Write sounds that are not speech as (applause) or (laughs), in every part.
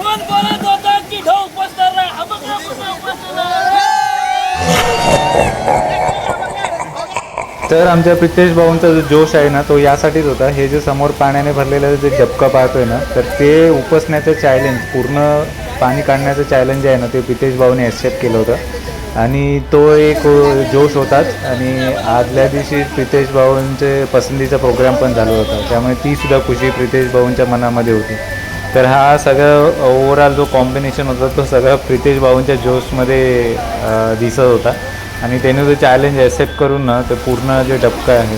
कोण बोलत होता की तर आमच्या प्रितेश भाऊंचा जो जोश आहे ना तो यासाठीच होता. हे जे समोर पाण्याने भरलेलं जे डबका पाहतोय ना तर ते उपसण्याचं चॅलेंज पूर्ण पाणी काढण्याचं चॅलेंज आहे ना ते प्रितेश भाऊने ॲक्सेप्ट केलं होतं. आणि तो एक जोश होताच आणि आदल्या दिवशी प्रितेश भाऊंचे पसंतीचा प्रोग्राम पण झाला होता. त्यामुळे ती सुद्धा खुशी प्रितेश भाऊंच्या मनामध्ये होती. तर हा सगळं ओव्हरऑल जो कॉम्बिनेशन होता तो सगळा प्रितेश भाऊंच्या जोशमध्ये दिसत होता आणि त्याने जो चॅलेंज ॲक्सेप्ट करून ना ते पूर्ण जे डबकं आहे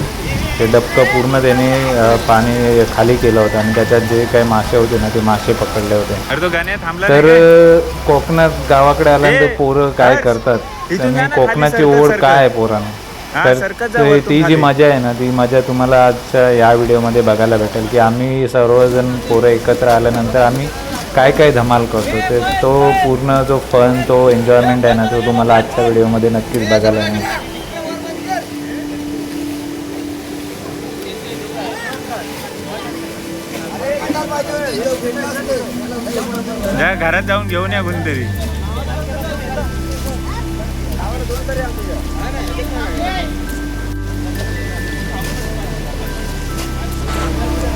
ते डबकं पूर्ण त्याने पाणी खाली केलं होतं आणि त्याच्यात जे काही मासे होते ना ते मासे पकडले होते तर? कोकणात गावाकडे आल्यानंतर पोरं काय. करतात आणि कोकणाची ओढ. काय आहे पोरांना तर ते- जी. मजा आहे ना ती मजा तुम्हाला आजच्या या व्हिडिओमध्ये बघायला भेटेल की आम्ही सर्वजण पोरं एकत्र आल्यानंतर आम्ही काय काय धमाल करतो. ते तो पूर्ण जो फन तो एन्जॉयमेंट आहे ना तो तुम्हाला आजच्या व्हिडिओमध्ये नक्कीच बघायला मिळेल. जा घरात जाऊन घेऊन या कोणीतरी.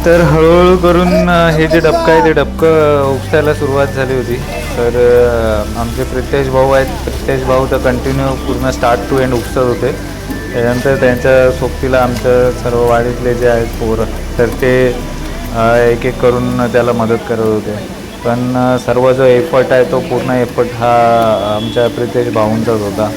तर हळूहळू करून हे जे डबकं आहे ते डबकं उपसायला सुरुवात झाली होती. तर आमचे प्रितेश भाऊ आहेत. प्रितेश भाऊ तर कंटिन्यू पूर्ण स्टार्ट टू एंड उपसत होते. त्यानंतर त्यांच्या सोबतीला आमचं सर्व वाडीतले जे आहेत पोरं तर ते एक एक करून त्याला मदत करत होते. पण सर्व जो एफर्ट आहे तो पूर्ण एफर्ट हा आमच्या प्रितेश भाऊंचाच होता.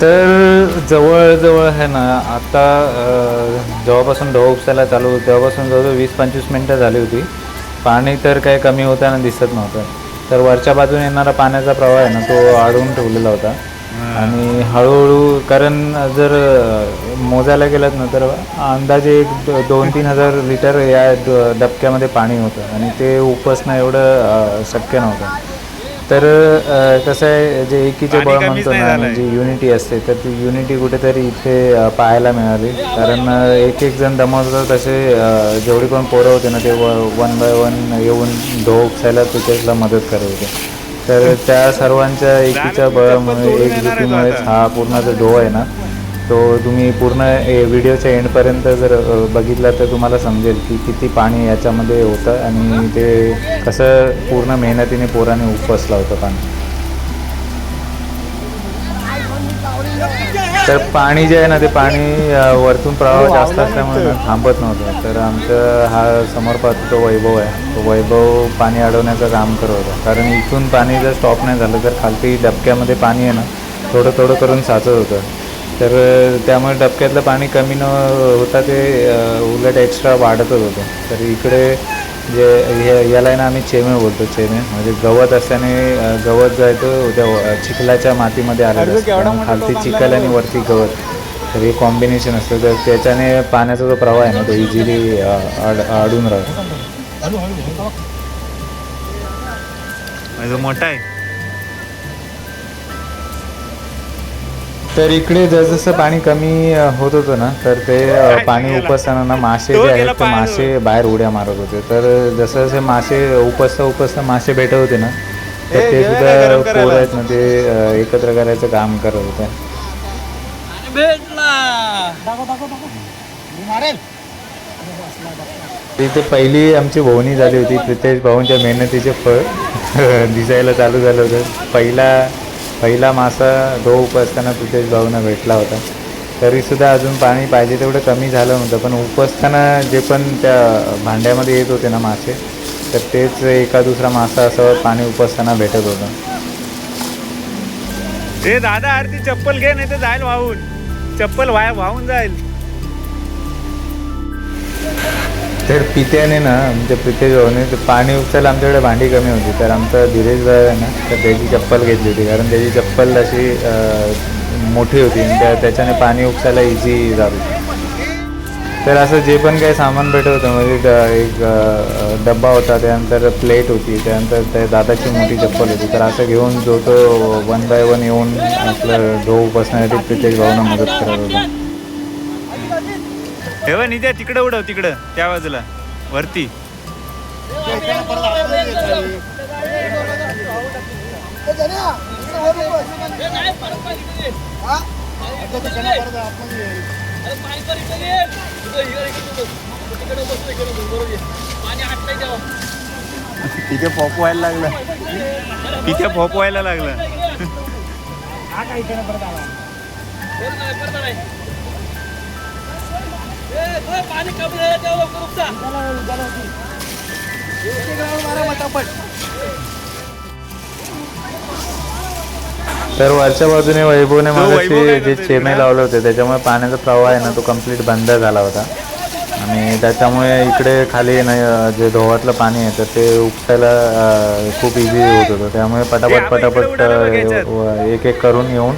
तर जवळजवळ आहे ना आता जेव्हापासून ढोळ उपसायला चालू होतं तेव्हापासून जवळजवळ वीस पंचवीस मिनटं झाली होती. पाणी तर काही कमी होताना दिसत नव्हतं. तर वरच्या बाजूने येणारा पाण्याचा प्रवाह आहे ना तो अडवून ठेवलेला होता. आणि हळूहळू कारण जर मोजायला गेलात ना तर अंदाजे एक दोन तीन हजार लिटर या डबक्यामध्ये पाणी होतं. आणि ते उपसणं एवढं शक्य नव्हतं. तर कसं आहे जे एकीचे बळ म्हणतो ना. जी युनिटी असते तर ती युनिटी कुठेतरी इथे पाहायला मिळाली. कारण एक एक जण दमवतात तसे जेवढी पण पोरं होते ना ते वन बाय वन येऊन ढो उपसायला तिथेला मदत करत होते तर त्या सर्वांच्या एकीच्या बळामुळे एकजुटीमुळेच हा पूर्ण जो डो आहे ना तो तुम्ही पूर्ण ए- व्हिडिओच्या एंडपर्यंत जर बघितला तर तुम्हाला समजेल की किती पाणी याच्यामध्ये होतं आणि ते कसं पूर्ण मेहनतीने पोराने उपसलं होतं पाणी. तर पाणी जे आहे ना ते पाणी वरतून प्रवाह जास्त असल्यामुळे थांबत नव्हतं. तर आमचं हा समोर पाहतो तो वैभव आहे. तो वैभव पाणी अडवण्याचं काम करत होता. कारण इथून पाणी जर स्टॉप नाही झालं तर खालती डबक्यामध्ये पाणी आहे ना थोडं थोडं करून साचत होतं. तर त्यामुळे डबक्यातलं पाणी कमी न होता ते उलट एक्स्ट्रा वाढतच होतं. तर इकडे जे हे याला आहे ना आम्ही चेमे बोलतो चेमे. म्हणजे गवत असल्याने गवत जो आहे तो त्या चिखलाच्या मातीमध्ये आलेलं असतं. खालती चिखल आणि वरती गवत. तर हे कॉम्बिनेशन असतं. तर त्याच्याने पाण्याचा जो प्रवाह आहे ना तो इझिली अडून राहतो. मोठा आहे. तर इकडे जसजसं पाणी कमी होत होतं ना तर ते पाणी उपसताना ना मासे जे आहेत ते. मासे बाहेर उड्या मारत होते. तर जसं जसे मासे उपसता उपसता मासे भेटत होते ना तर ते सुद्धा. पोरं आहेत ना ते एकत्र करायचं काम करत होते. इथे पहिली आमची भोवणी झाली होती प्रितेश भाऊंच्या मेहनतीचे फळ (laughs) दिसायला चालू झालं होतं. पहिला पहिला मासा डो उपसताना प्रितेश भाऊनं भेटला होता. तरीसुद्धा अजून पाणी पाहिजे तेवढं कमी झालं नव्हतं पण उपसताना जे पण त्या भांड्यामध्ये येत होते ना मासे तर तेच एका दुसरा मासा असं पाणी उपसताना भेटत होतं. ए दादा आरती चप्पल घे नाही तर जाईल वाहून. चप्पल वाया वाहून जाईल. तर पित्याने ना म्हणजे पिते जाऊन ते पाणी उपसायला आमच्याकडे भांडी कमी होती. तर आमचा धीरेश भाई आहे ना तर त्याची चप्पल घेतली होती. कारण त्याची चप्पल अशी मोठी होती. आणि त्या त्याच्याने पाणी उचलायला इझी झाली. तर असं जे पण काही सामान भेटत होतं म्हणजे एक डब्बा होता त्यानंतर प्लेट होती त्यानंतर त्या दादाची मोठी चप्पल होती. तर असं घेऊन जो तो वन बाय वन येऊन आपलं ढोऊ बसण्यासाठी प्रितेश भाऊना मदत करत होता. ठेवा नित्या तिकडं उडव तिकडं त्या बाजूला. वरती. तिथे फोपवायला लागलं. तिथे फोपवायला लागलं. पाणी कमी झालं तेव्हा लवकर उपसा तर वरच्या बाजूने वैभवने मगाशी जे चेमे? लावले होते त्याच्यामुळे पाण्याचा प्रवाह आहे ना तो कंप्लीट बंद झाला होता. आणि त्याच्यामुळे इकडे खाली ना जे धोवातलं पाणी आहे तर ते उपसायला अं, खूप इझी होत होतं. त्यामुळे ते पटापट पटापट एक एक करून येऊन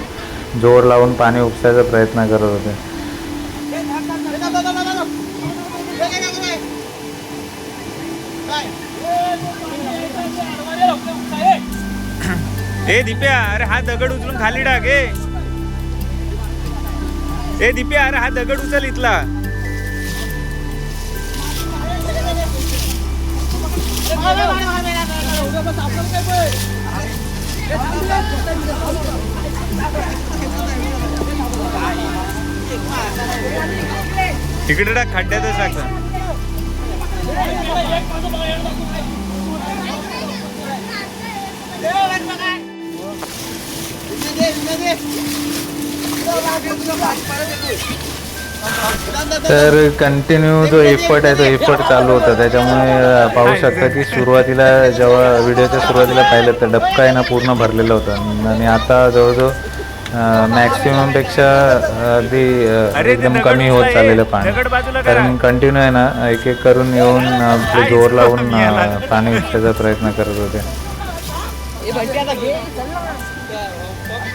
जोर लावून पाणी उपसायचा प्रयत्न करत होते. ए दिप्या अरे हा दगड उचलून खाली टाक ए. दिप्या अरे हा दगड उचल इथला. तिकडे टाक खड्ड्यातच टाक तर कंटिन्यू जो एफर्ट आहे तो एफर्ट चालू होता. त्याच्यामुळे पाहू शकता की सुरुवातीला जेव्हा व्हिडिओच्या सुरुवातीला पाहिलं तर डबका आहे ना पूर्ण भरलेला होता. आणि आता जवळजवळ मॅक्सिममपेक्षा अगदी एकदम कमी होत चाललेलं. पाणी. कारण कंटिन्यू आहे ना एक एक करून येऊन जोर (laughs) लावून पाणी उपसायचा प्रयत्न करत होते.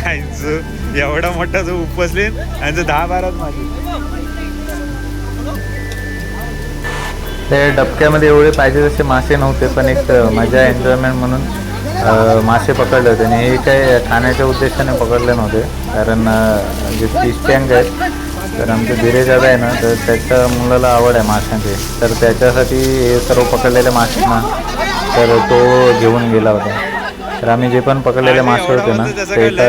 एवढा मोठा जो उपसले आणि जो दहा बाराच माझे ते डबक्यामध्ये एवढे पाहिजे तसे मासे नव्हते पण एक मजा एन्जॉयमेंट म्हणून अ, मासे पकडले होते आणि हे काही खाण्याच्या उद्देशाने पकडले नव्हते. कारण जे फिश टँक आहे तर आमचे धीरे दादा आहे ना तर त्याच्या मुलाला आवड आहे माशांची. तर त्याच्यासाठी हे सर्व पकडलेले मासे ना तर तो घेऊन गेला होता. तर आम्ही जे पण पकडलेले मासे होते ना ते एका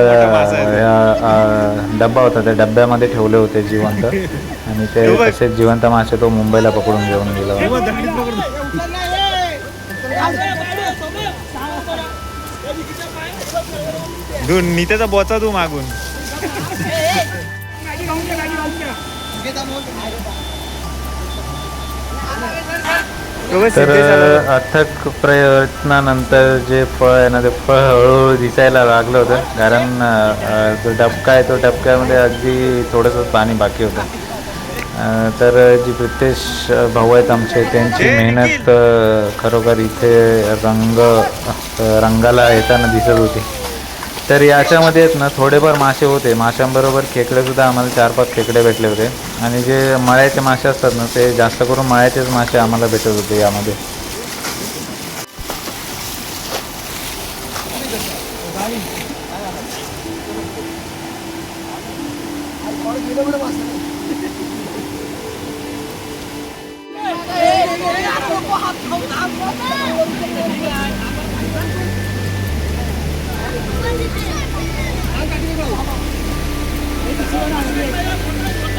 डब्बा होता त्या डब्यामध्ये ठेवले होते जिवंत. (laughs) आणि ते. तसेच जिवंत मासे तो मुंबईला पकडून घेऊन गेला होता. तू नित्याचा बोचा तू मागून. तर. अथक प्रयत्नानंतर जे फळ आहे ना ते फळ हळूहळू दिसायला लागलं होतं. कारण जो डबका आहे तो डबक्यामध्ये अगदी थोडंसं पाणी बाकी होतं. तर जी प्रितेश भाऊ आहेत आमचे त्यांची मेहनत खरोखर इथे रंग रंगाला येताना दिसत होती. तर याच्यामध्ये आहेत ना थोडेफार मासे होते माशांबरोबर खेकडे सुद्धा आम्हाला चार पाच खेकडे भेटले होते आणि जे मळ्याचे मासे असतात ना ते जास्त करून मळ्याचेच मासे आम्हाला भेटत होते यामध्ये मोठे मोठे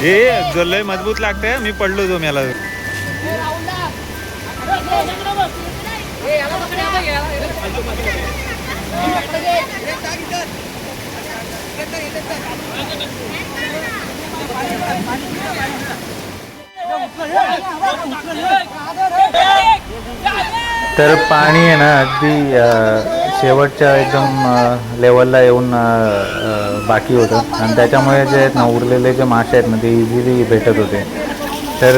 हे जो लय मजबूत लागतंय मी पडलो तो मला. तर पाणी आहे ना अगदी शेवटच्या एकदम लेवलला येऊन बाकी होतं. आणि त्याच्यामुळे जे आहेत ना उरलेले जे मासे आहेत ना ते इझिली भेटत होते. तर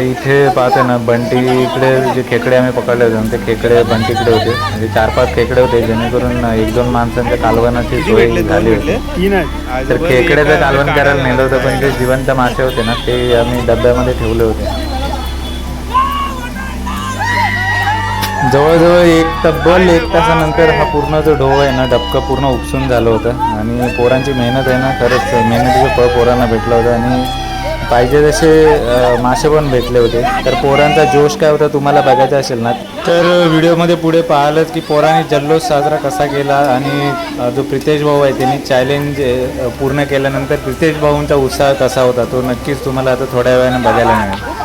इथे पाहते ना बंटी इकडे जे खेकडे आम्ही पकडले होते ना, ते खेकडे बंटीकडे होते. म्हणजे चार पाच खेकडे होते जेणेकरून एक दोन माणसांच्या कालवनाची सोय झाली होती. तर खेकड्याचं कालवण करायला नेलं होतं पण जे जिवंत मासे होते ना ते आम्ही डब्यामध्ये ठेवले होते. जवळजवळ एक तब्बल एक तासानंतर हा पूर्ण जो ढो आहे ना डबका पूर्ण उपसून झालं होतं. आणि पोरांची मेहनत आहे ना खरंच मेहनतीचं फळ पोरांना भेटलं होतं. आणि पाहिजे तसे मासे पण भेटले होते. तर पोरांचा जोश काय होता तुम्हाला बघायचा असेल ना तर व्हिडिओमध्ये पुढे पाहिलंच की पोरांनी जल्लोष साजरा कसा केला आणि जो प्रितेश भाऊ आहे त्यांनी चॅलेंज पूर्ण केल्यानंतर प्रितेश भाऊंचा उत्साह कसा होता तो नक्कीच तुम्हाला आता थोड्या वेळाने बघायला मिळेल.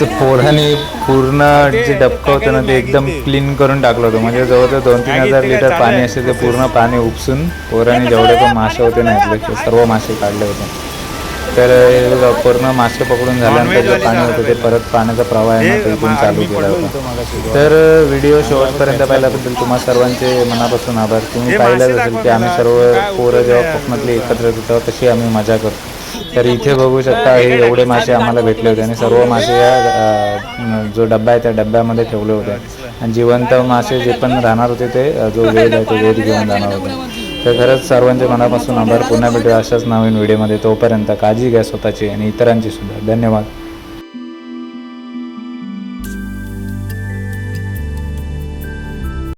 तर पोराने पूर्ण जे डबकं होतं ना ते एकदम क्लीन करून टाकलं होतं. म्हणजे जवळजवळ दोन तीन हजार लिटर पाणी असे ते पूर्ण पाणी उपसून पोराने जेवढे पण मासे होते ना ते सर्व मासे काढले होते. तर पूर्ण मासे पकडून झाल्यानंतर जे पाणी होतं. ते परत पाण्याचा प्रवाह आहे ना तो इथून चालू केला होता. तर व्हिडिओ शेवटपर्यंत पाहिल्याबद्दल तुम्हा सर्वांचे मनापासून आभार. तुम्ही पाहिलंच असेल की आम्ही सर्व पोरं जेव्हा कोकणातली एकत्र येतो तेव्हा तशी आम्ही मजा करतो. तर इथे बघू शकता हे एवढे मासे आम्हाला भेटले होते आणि सर्व मासे या जो डब्बा आहे त्या डब्यामध्ये ठेवले होते. आणि जिवंत मासे जे पण राहणार होते ते जो वेद आहे तो वेद घेऊन जाणार होते. तर खरंच सर्वांचे मनापासून आभार. पुन्हा भेटूया अशाच नवीन व्हिडिओमध्ये. तोपर्यंत काळजी घ्या स्वतःची आणि इतरांची सुद्धा. धन्यवाद.